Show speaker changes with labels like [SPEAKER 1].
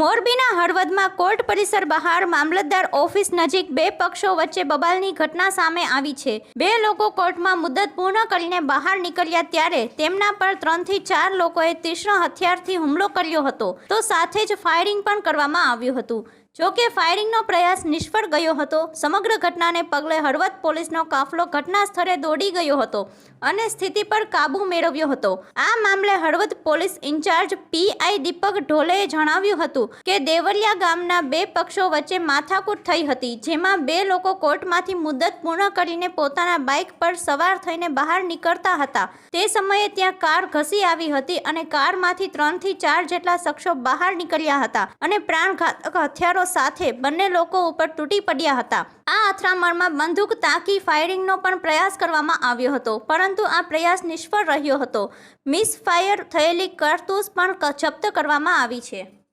[SPEAKER 1] મોરબીના હળવદમાં કોર્ટ પરિસર બહાર મામલતદાર ઓફિસ નજીક બે પક્ષો વચ્ચે બબાલની ઘટના સામે આવી છે. બે લોકો કોર્ટમાં મુદત પૂર્ણ કરીને બહાર નીકળ્યા ત્યારે તેમના પર ત્રણથી ચાર લોકોએ તીક્ષ્ણ હથિયારથી હુમલો કર્યો હતો. તો સાથે જ ફાયરિંગ પણ કરવામાં આવ્યું હતું. જો કે ફાયરિંગનો પ્રયાસ નિષ્ફળ ગયો હતો, સમગ્ર ઘટનાને પગલે હળવદ પોલીસનો કાફલો ઘટના સ્થળે દોડી ગયો હતો અને સ્થિતિ પર કાબુ મેળવ્યો હતો. આ મામલે Halvad police in-charge PI Deepak ઢોલેએ જણાવ્યું હતું કે દેવલિયા ગામના બે પક્ષો વચ્ચે માથાકૂટ થઈ હતી, જેમાં બે લોકો કોર્ટમાંથી મુદત પૂર્ણ કરીને પોતાના બાઇક પર સવાર થઈને બહાર નીકળતા હતા. તે સમયે ત્યાં કાર ઘસી આવી હતી અને કારમાંથી ત્રણથી ચાર જેટલા શખ્સો બહાર નીકળ્યા હતા અને પ્રાણઘાતક હથિયારો સાથે બંને લોકો ઉપર તૂટી પડ્યા હતા. આ અથડામણમાં બંદૂક તાકી ફાયરિંગનો પણ પ્રયાસ કરવામાં આવ્યો હતો, પરંતુ આ પ્રયાસ નિષ્ફળ રહ્યો હતો. મિસફાયર થયેલી કારતૂસ પણ જપ્ત કરવામાં આવી છે.